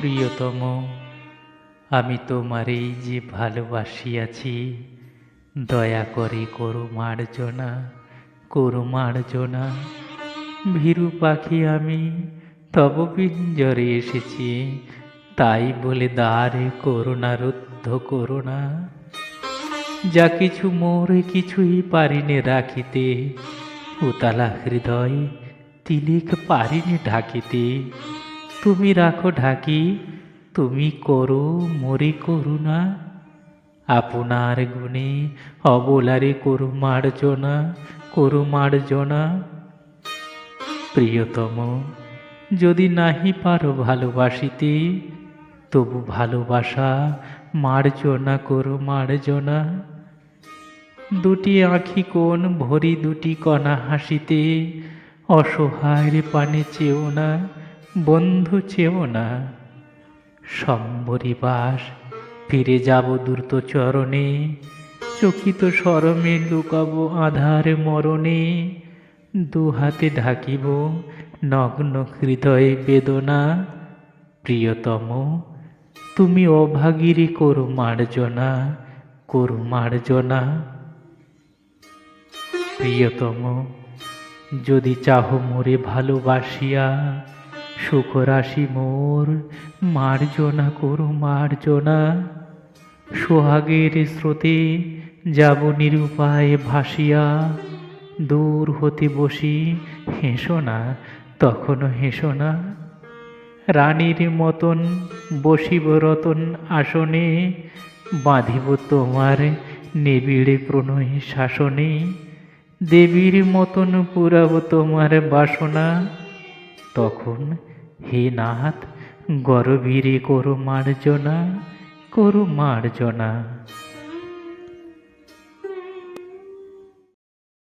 প্রিয়তম, আমি তোমারই যে ভালোবাসিয়াছি, দয়া করে করু মার্জনা করু মার্জনা। ভীরু পাখি আমি, তব পিঞ্জরে এসেছি, তাই বলে দ্বারে করুণা রুদ্ধ করুণা যা কিছু মোর, কিছুই পারিনে রাখিতে, উতালা হৃদয় তিলিক পারিনি ঢাকিতে। তুমি রাখো ঢাকি, তুমি করো মরে করুণা। আপনার গুণে অবলারে করু মার্জনা করু মার্জনা। প্রিয়তম, যদি নাহি পারো ভালোবাসিতে, তবু ভালোবাসা, মার্জনা করো মার্জনা। দুটি আঁখি কোন ভরি দুটি কণা হাসিতে, অসহায়ের পানে চেও না। বন্ধু চেও না। সম্বরী বাস, ফিরে যাব দ্রুত চরণে। চকিত সরমে লুকাবো আধার মরণে। দু হাতে ঢাকিব নগ্ন হৃদয়ে বেদনা। প্রিয়তম, তুমি অভাগিরি করু মার্জনা করু মার্জনা প্রিয়তম, যদি চাহ মোরে ভালোবাসিয়া সুখ রাশি মোর, মার্জনা করু মার্জনা। সোহাগের স্রোতে যাব নিরুপায় ভাসিয়া। দূর হতে বসি, হেসো না, তখনও হেসো না। রানীর মতন বসিব রতন আসনে, বাঁধিব তোমার নিবিড়ে প্রণয় শাসনে। দেবীর মতন পুরাব তোমার বাসনা, তখন হে নাথ গরবীরে করো মার্জনা করো মার্জনা।